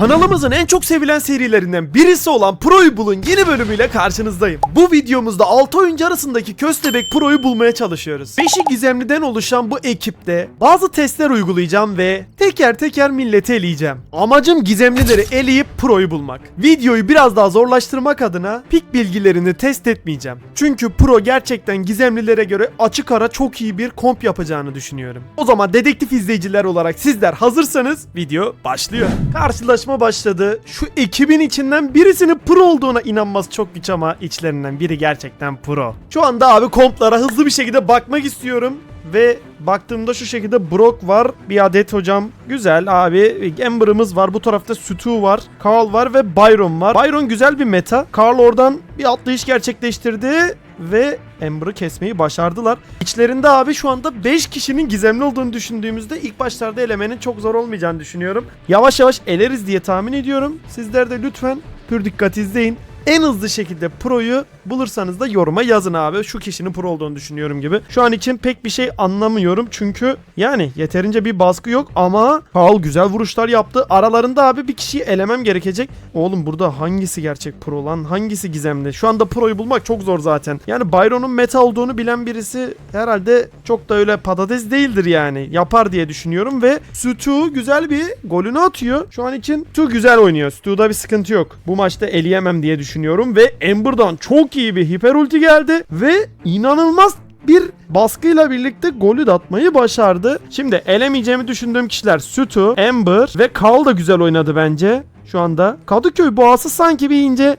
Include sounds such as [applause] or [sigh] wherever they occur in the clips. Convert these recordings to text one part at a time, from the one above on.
Kanalımızın en çok sevilen serilerinden birisi olan Pro'yu bulun yeni bölümüyle karşınızdayım. Bu videomuzda 6 oyuncu arasındaki köstebek Pro'yu bulmaya çalışıyoruz. 5'i gizemliden oluşan bu ekipte bazı testler uygulayacağım ve teker teker milleti eleyeceğim. Amacım gizemlileri eleyip Pro'yu bulmak. Videoyu biraz daha zorlaştırmak adına pik bilgilerini test etmeyeceğim. Çünkü Pro gerçekten gizemlilere göre açık ara çok iyi bir komp yapacağını düşünüyorum. O zaman dedektif izleyiciler olarak sizler hazırsanız video başlıyor. Karşılaşma başladı. Şu ekibin içinden birisinin pro olduğuna inanması çok güç ama içlerinden biri gerçekten pro. Şu anda abi komplara hızlı bir şekilde bakmak istiyorum. Ve baktığımda şu şekilde Brock var. Bir adet hocam. Güzel abi. Amber'ımız var. Bu tarafta Stu var. Carl var ve Byron var. Byron güzel bir meta. Carl oradan bir atlayış gerçekleştirdi. Ve Amber'ı kesmeyi başardılar. İçlerinde abi şu anda 5 kişinin gizemli olduğunu düşündüğümüzde ilk başlarda elemenin çok zor olmayacağını düşünüyorum. Yavaş yavaş eleriz diye tahmin ediyorum. Sizler de lütfen pür dikkat izleyin. En hızlı şekilde proyu bulursanız da yoruma yazın abi. Şu kişinin pro olduğunu düşünüyorum gibi. Şu an için pek bir şey anlamıyorum çünkü yani yeterince bir baskı yok ama Paul güzel vuruşlar yaptı. Aralarında abi bir kişiyi elemem gerekecek. Oğlum burada hangisi gerçek pro lan? Hangisi gizemli? Şu anda proyu bulmak çok zor zaten. Yani Byron'un meta olduğunu bilen birisi herhalde çok da öyle patates değildir yani. Yapar diye düşünüyorum ve Stu güzel bir golünü atıyor. Şu an için Stu güzel oynuyor. Stu'da bir sıkıntı yok. Bu maçta eleyemem diye düşünüyorum ve Amber'dan çok iyi bir hiper ulti geldi ve inanılmaz bir baskıyla birlikte golü de atmayı başardı. Şimdi elemeyeceğimi düşündüğüm kişiler Stu, Amber ve Carl da güzel oynadı bence. Şu anda Kadıköy boğası sanki bir ince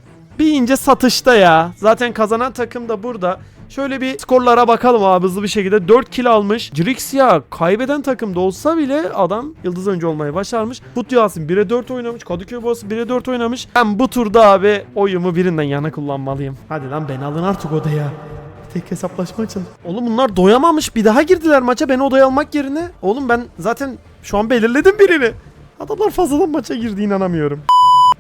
ince satışta ya. Zaten kazanan takım da burada. Şöyle bir skorlara bakalım abi hızlı bir şekilde. 4 kill almış. Jirixia kaybeden takımda olsa bile adam yıldız oyuncu olmayı başarmış. Put Yasin 1'e 4 oynamış. Kadıköy Boğazı 1'e 4 oynamış. Ben bu turda abi oyumu birinden yana kullanmalıyım. Hadi lan ben alın artık odaya. Tek hesaplaşma açın. Oğlum bunlar doyamamış. Bir daha girdiler maça beni odaya almak yerine. Oğlum ben zaten şu an belirledim birini. Adamlar fazladan maça girdi inanamıyorum.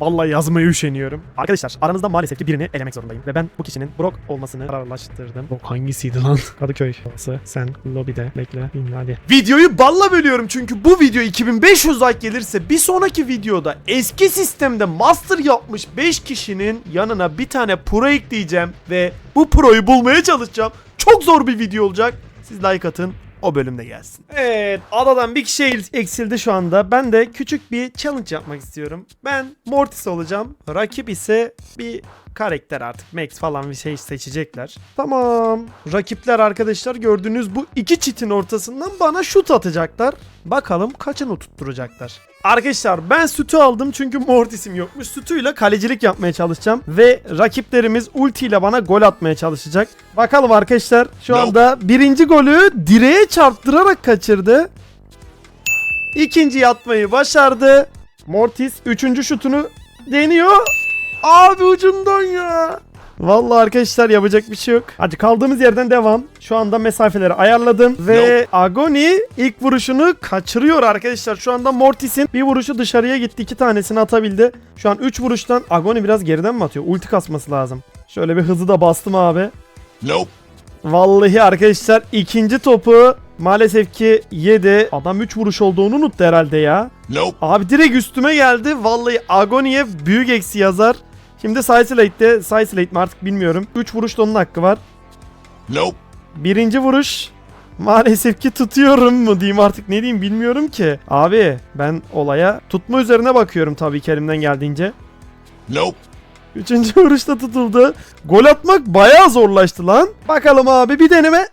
Vallahi yazmaya üşeniyorum. Arkadaşlar aranızda maalesef ki birini elemek zorundayım. Ve ben bu kişinin Brock olmasını kararlaştırdım. Brock hangisiydi lan? [laughs] Kadıköy. Babası. Sen lobide. Bekle. Bin hadi. Videoyu balla bölüyorum çünkü bu video 2500 like gelirse bir sonraki videoda eski sistemde master yapmış 5 kişinin yanına bir tane pro ekleyeceğim. Ve bu proyu bulmaya çalışacağım. Çok zor bir video olacak. Siz like atın o bölümde gelsin. Evet adadan bir kişi eksildi şu anda. Ben de küçük bir challenge yapmak istiyorum. Ben Mortis olacağım. Rakip ise bir karakter artık Max falan bir şey seçecekler. Tamam. Rakipler arkadaşlar gördüğünüz bu iki çitin ortasından bana şut atacaklar. Bakalım kaçını tutturacaklar. Arkadaşlar ben sütü aldım çünkü Mortis'im yokmuş. Sütüyle kalecilik yapmaya çalışacağım. Ve rakiplerimiz ulti ile bana gol atmaya çalışacak. Bakalım arkadaşlar şu anda birinci golü direğe çarptırarak kaçırdı. İkinci atmayı başardı. Mortis üçüncü şutunu deniyor. Abi ucundan ya. Vallahi arkadaşlar yapacak bir şey yok. Hadi kaldığımız yerden devam. Şu anda mesafeleri ayarladım ve Agoni ilk vuruşunu kaçırıyor arkadaşlar. Şu anda Mortis'in bir vuruşu dışarıya gitti. iki tanesini atabildi. Şu an 3 vuruştan Agoni biraz geriden mi atıyor? Ulti kasması lazım. Şöyle bir hızı da bastım abi. Nope. Vallahi arkadaşlar ikinci topu maalesef ki yedi. Adam 3 vuruş olduğunu unuttu herhalde ya. Nope. Abi direkt üstüme geldi. Vallahi Agoni'ye büyük eksi yazar. Şimdi Sislate'de, Sislate mi artık bilmiyorum. 3 vuruşta onun hakkı var. Nope. Birinci vuruş maalesef ki tutuyorum mu diyeyim artık ne diyeyim bilmiyorum ki. Abi ben olaya tutma üzerine bakıyorum tabii ki elimden geldiğince. Nope. Üçüncü vuruşta tutuldu. Gol atmak bayağı zorlaştı lan. Bakalım abi bir deneme.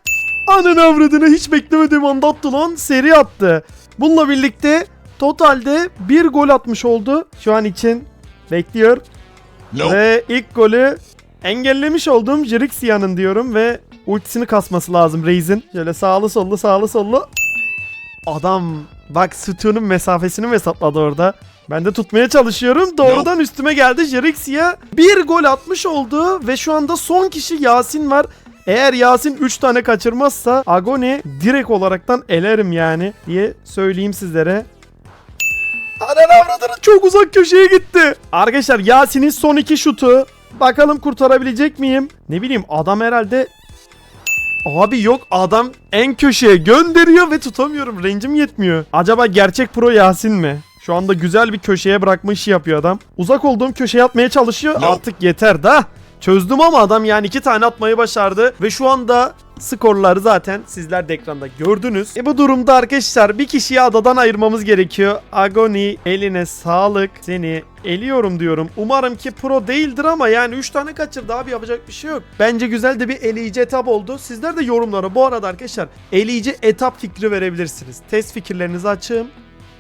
Anın avradını hiç beklemediğim anda attı lan. Seri attı. Bununla birlikte totalde bir gol atmış oldu. Şu an için bekliyor. Nope. Ve ilk golü engellemiş olduğum Jirixia'nın diyorum ve ultisini kasması lazım Reis'in. Şöyle sağlı sollu sağlı sollu. Adam bak Stu'nun mesafesini mi hesapladı orada? Ben de tutmaya çalışıyorum. Doğrudan üstüme geldi Jirixia. Bir gol atmış oldu ve şu anda son kişi Yasin var. Eğer Yasin 3 tane kaçırmazsa Agoni direkt olaraktan elerim yani diye söyleyeyim sizlere. Anan avradını çok uzak köşeye gitti. Arkadaşlar Yasin'in son iki şutu. Bakalım kurtarabilecek miyim? Ne bileyim adam herhalde... Abi yok adam en köşeye gönderiyor ve tutamıyorum. Range'im yetmiyor. Acaba gerçek pro Yasin mi? Şu anda güzel bir köşeye bırakma işi yapıyor adam. Uzak olduğum köşeye atmaya çalışıyor. No. Artık yeter da. Çözdüm ama adam yani iki tane atmayı başardı. Ve şu anda skorları zaten sizler de ekranda gördünüz. E bu durumda arkadaşlar bir kişiyi adadan ayırmamız gerekiyor. Agoni eline sağlık. Seni eliyorum diyorum. Umarım ki pro değildir ama yani 3 tane kaçırdı abi yapacak bir şey yok. Bence güzel de bir eleyici etap oldu. Sizler de yorumlara bu arada arkadaşlar eleyici etap fikri verebilirsiniz. Test fikirlerinizi açığım.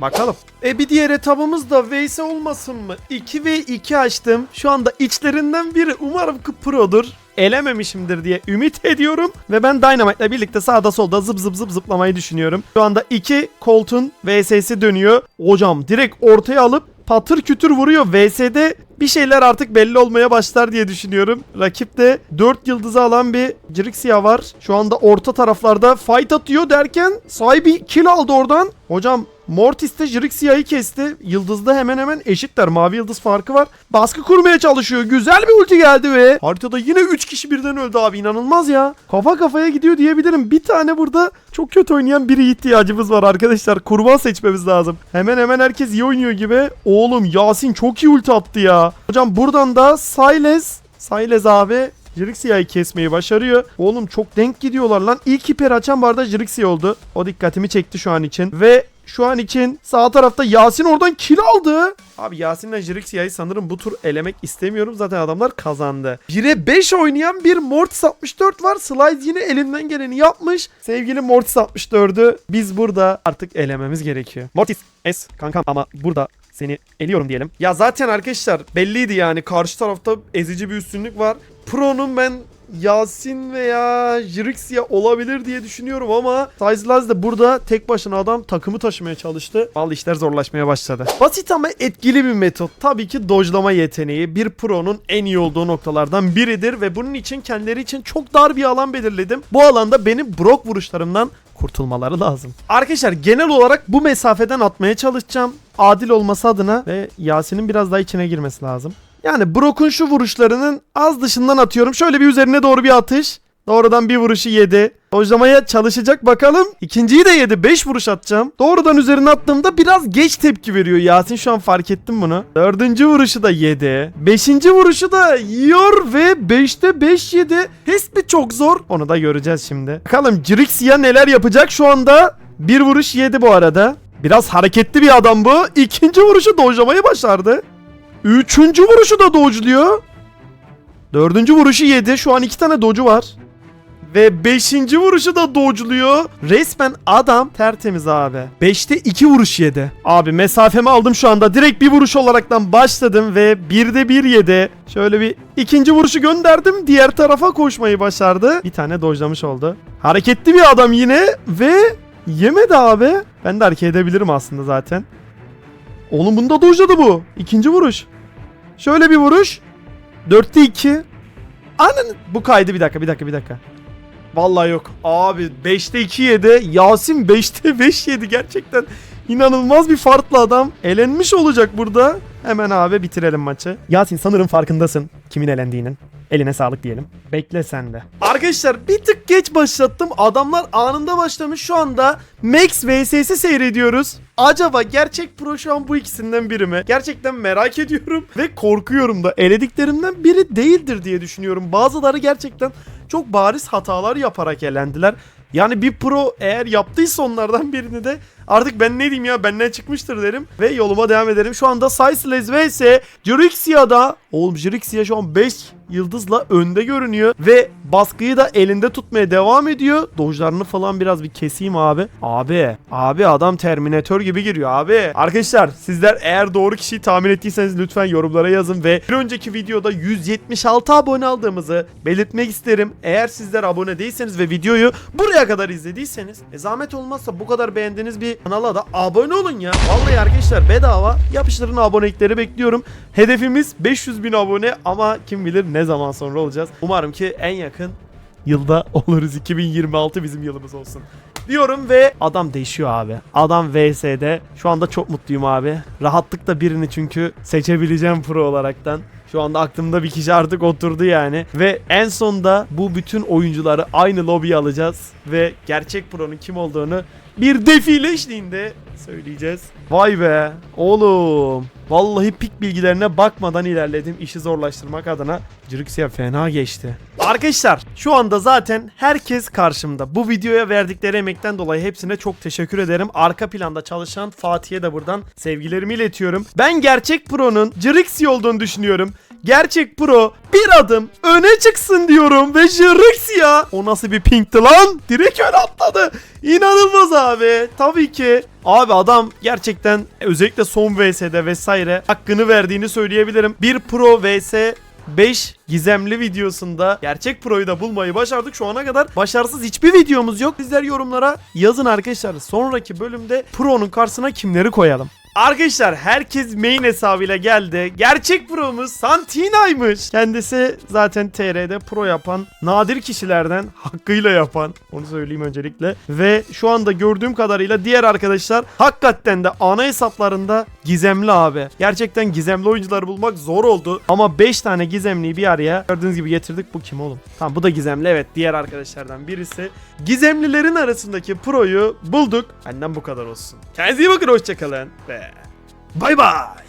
Bakalım. E bir diğer etabımız da Veyse olmasın mı? 2 ve 2 açtım. Şu anda içlerinden biri umarım ki produr. Elememişimdir diye ümit ediyorum. Ve ben Dynamite'la birlikte sağda solda zıp zıp zıp zıplamayı düşünüyorum. Şu anda 2 Colt'un VS'si dönüyor. Hocam direkt ortaya alıp patır kütür vuruyor. VS'de bir şeyler artık belli olmaya başlar diye düşünüyorum. Rakipte 4 yıldızı alan bir Jirixia var. Şu anda orta taraflarda fight atıyor derken sahibi kill aldı oradan. Hocam Mortis de Jirixia'yı kesti. Yıldızda hemen hemen eşitler. Mavi yıldız farkı var. Baskı kurmaya çalışıyor. Güzel bir ulti geldi ve haritada yine 3 kişi birden öldü abi. inanılmaz ya. Kafa kafaya gidiyor diyebilirim. Bir tane burada çok kötü oynayan biri ihtiyacımız var arkadaşlar. Kurban seçmemiz lazım. Hemen hemen herkes iyi oynuyor gibi. Oğlum Yasin çok iyi ulti attı ya. Hocam buradan da Syles Syles abi Jirixia'yı kesmeyi başarıyor. Oğlum çok denk gidiyorlar lan. İlk hiper açan barda Jirixia oldu. O dikkatimi çekti şu an için. Ve şu an için sağ tarafta Yasin oradan kill aldı. Abi Yasin'le Jirixia'yı sanırım bu tur elemek istemiyorum. Zaten adamlar kazandı. 1'e 5 oynayan bir Mortis 64 var. Slice yine elinden geleni yapmış. Sevgili Mortis 64'ü biz burada artık elememiz gerekiyor. Mortis S kankam ama burada seni eliyorum diyelim. Ya zaten arkadaşlar belliydi yani karşı tarafta ezici bir üstünlük var. Pro'nun ben Yasin veya Jirixia olabilir diye düşünüyorum ama Sizlaz da burada tek başına adam takımı taşımaya çalıştı. Al işler zorlaşmaya başladı. Basit ama etkili bir metot. Tabii ki dojlama yeteneği bir pro'nun en iyi olduğu noktalardan biridir ve bunun için kendileri için çok dar bir alan belirledim. Bu alanda benim brok vuruşlarımdan kurtulmaları lazım. Arkadaşlar genel olarak bu mesafeden atmaya çalışacağım. Adil olması adına ve Yasin'in biraz daha içine girmesi lazım. Yani Brock'un şu vuruşlarının az dışından atıyorum. Şöyle bir üzerine doğru bir atış. Doğrudan bir vuruşu yedi. Dojlamaya çalışacak bakalım. İkinciyi de yedi. 5 vuruş atacağım. Doğrudan üzerine attığımda biraz geç tepki veriyor. Yasin şu an fark ettim bunu. Dördüncü vuruşu da yedi. Beşinci vuruşu da yiyor ve 5'te 5 yedi. Tespih çok zor. Onu da göreceğiz şimdi. Bakalım Jirixia neler yapacak şu anda. Bir vuruş yedi bu arada. Biraz hareketli bir adam bu. İkinci vuruşu dojlamayı başardı. Üçüncü vuruşu da dodge'luyor. Dördüncü vuruşu yedi. Şu an iki tane dodge'u var. Ve beşinci vuruşu da dodge'luyor. Resmen adam tertemiz abi. Beşte iki vuruş yedi. Abi mesafemi aldım şu anda. Direkt bir vuruş olaraktan başladım ve birde bir yedi. Şöyle bir ikinci vuruşu gönderdim. Diğer tarafa koşmayı başardı. Bir tane dojlamış oldu. Hareketli bir adam yine ve yemedi abi. Ben de hareket edebilirim aslında zaten. Oğlum bunda dojladı bu. İkinci vuruş. Şöyle bir vuruş. Dörtte iki. Anın. Bu kaydı bir dakika bir dakika bir dakika. Vallahi yok. Abi 5'te 2 yedi. Yasin 5'te 5 [laughs] yedi. Gerçekten inanılmaz bir farklı adam. Elenmiş olacak burada. Hemen abi bitirelim maçı. Yasin sanırım farkındasın kimin elendiğinin. Eline sağlık diyelim. Bekle sen de. Arkadaşlar bir tık geç başlattım. Adamlar anında başlamış. Şu anda Max vs'si seyrediyoruz. Acaba gerçek pro şu an bu ikisinden biri mi? Gerçekten merak ediyorum ve korkuyorum da. Elediklerimden biri değildir diye düşünüyorum. Bazıları gerçekten çok bariz hatalar yaparak elendiler. Yani bir pro eğer yaptıysa onlardan birini de artık ben ne diyeyim ya benden çıkmıştır derim. Ve yoluma devam ederim. Şu anda Siceless vs Jirixia'da oğlum Jirixia şu an 5 yıldızla önde görünüyor. Ve baskıyı da elinde tutmaya devam ediyor. Dojlarını falan biraz bir keseyim abi. Abi. Abi adam Terminator gibi giriyor abi. Arkadaşlar sizler eğer doğru kişiyi tahmin ettiyseniz lütfen yorumlara yazın. Ve bir önceki videoda 176 abone aldığımızı belirtmek isterim. Eğer sizler abone değilseniz ve videoyu buraya kadar izlediyseniz e zahmet olmazsa bu kadar beğendiğiniz bir kanala da abone olun ya. Vallahi arkadaşlar bedava yapıştırın abonelikleri bekliyorum. Hedefimiz 500 bin abone ama kim bilir ne zaman sonra olacağız. Umarım ki en yakın yılda oluruz. 2026 bizim yılımız olsun. Diyorum ve adam değişiyor abi. Adam VS'de. Şu anda çok mutluyum abi. Rahatlıkla birini çünkü seçebileceğim pro olaraktan. Şu anda aklımda bir kişi artık oturdu yani. Ve en sonda bu bütün oyuncuları aynı lobiye alacağız. Ve gerçek pro'nun kim olduğunu bir defile eşliğinde söyleyeceğiz. Vay be oğlum. Vallahi pik bilgilerine bakmadan ilerledim işi zorlaştırmak adına. Cırıksya fena geçti. Arkadaşlar şu anda zaten herkes karşımda. Bu videoya verdikleri emekten dolayı hepsine çok teşekkür ederim. Arka planda çalışan Fatih'e de buradan sevgilerimi iletiyorum. Ben gerçek pro'nun Cırıksi olduğunu düşünüyorum. Gerçek pro bir adım öne çıksın diyorum ve Jırıksya o nasıl bir pinkti lan? Direkt öne atladı. İnanılmaz abi. Tabii ki. Abi adam gerçekten özellikle son VS'de vesaire hakkını verdiğini söyleyebilirim. Bir pro VS 5 gizemli videosunda gerçek proyu da bulmayı başardık. Şu ana kadar başarısız hiçbir videomuz yok. Sizler yorumlara yazın arkadaşlar. Sonraki bölümde pro'nun karşısına kimleri koyalım? Arkadaşlar herkes main hesabıyla geldi. Gerçek promuz Santina'ymış. Kendisi zaten TR'de pro yapan nadir kişilerden hakkıyla yapan. Onu söyleyeyim öncelikle. Ve şu anda gördüğüm kadarıyla diğer arkadaşlar hakikaten de ana hesaplarında gizemli abi. Gerçekten gizemli oyuncuları bulmak zor oldu. Ama 5 tane gizemliyi bir araya gördüğünüz gibi getirdik. Bu kim oğlum? Tamam bu da gizemli evet diğer arkadaşlardan birisi. Gizemlilerin arasındaki proyu bulduk. Benden bu kadar olsun. Kendinize iyi bakın hoşçakalın. Ve バイバイ。